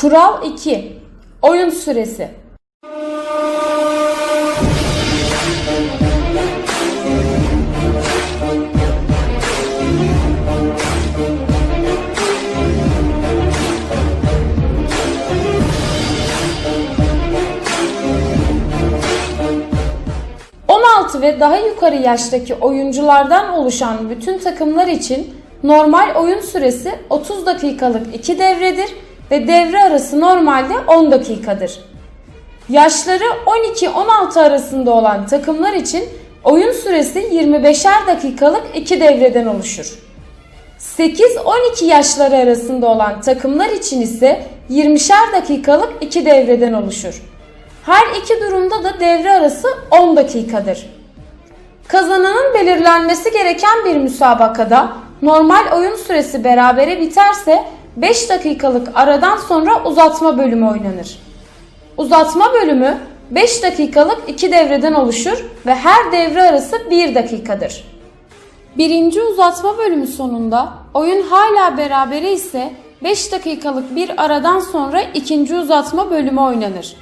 Kural 2. Oyun süresi. ...16 ve daha yukarı yaştaki oyunculardan oluşan bütün takımlar için normal oyun süresi 30 dakikalık 2 devredir ve devre arası normalde 10 dakikadır. Yaşları 12-16 arasında olan takımlar için oyun süresi 25'er dakikalık 2 devreden oluşur. 8-12 yaşları arasında olan takımlar için ise 20'şer dakikalık 2 devreden oluşur. Her iki durumda da devre arası 10 dakikadır. Kazananın belirlenmesi gereken bir müsabakada normal oyun süresi berabere biterse 5 dakikalık aradan sonra uzatma bölümü oynanır. Uzatma bölümü 5 dakikalık 2 devreden oluşur ve her devre arası 1 dakikadır. Birinci uzatma bölümü sonunda oyun hala berabere ise 5 dakikalık bir aradan sonra ikinci uzatma bölümü oynanır.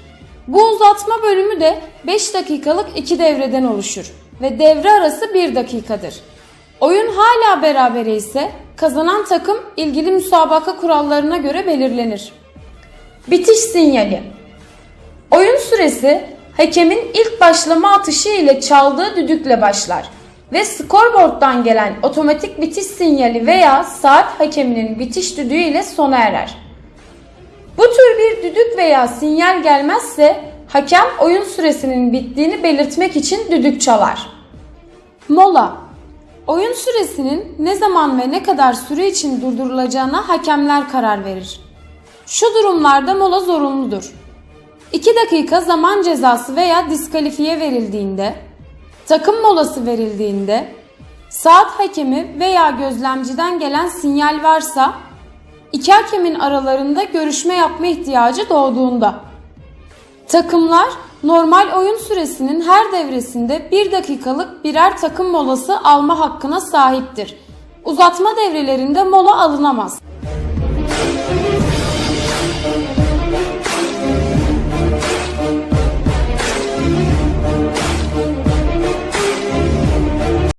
Bu uzatma bölümü de 5 dakikalık 2 devreden oluşur ve devre arası 1 dakikadır. Oyun hala berabere ise kazanan takım ilgili müsabaka kurallarına göre belirlenir. Bitiş sinyali Oyun süresi hakemin ilk başlama atışı ile çaldığı düdükle başlar ve skorboarddan gelen otomatik bitiş sinyali veya saat hakeminin bitiş düdüğü ile sona erer. Bu tür bir düdük veya sinyal gelmezse hakem oyun süresinin bittiğini belirtmek için düdük çalar. Mola Oyun süresinin ne zaman ve ne kadar süre için durdurulacağına hakemler karar verir. Şu durumlarda mola zorunludur. 2 dakika zaman cezası veya diskalifiye verildiğinde, takım molası verildiğinde, saat hakemi veya gözlemciden gelen sinyal varsa, iki hakemin aralarında görüşme yapma ihtiyacı doğduğunda. Takımlar normal oyun süresinin her devresinde 1 dakikalık birer takım molası alma hakkına sahiptir. Uzatma devrelerinde mola alınamaz.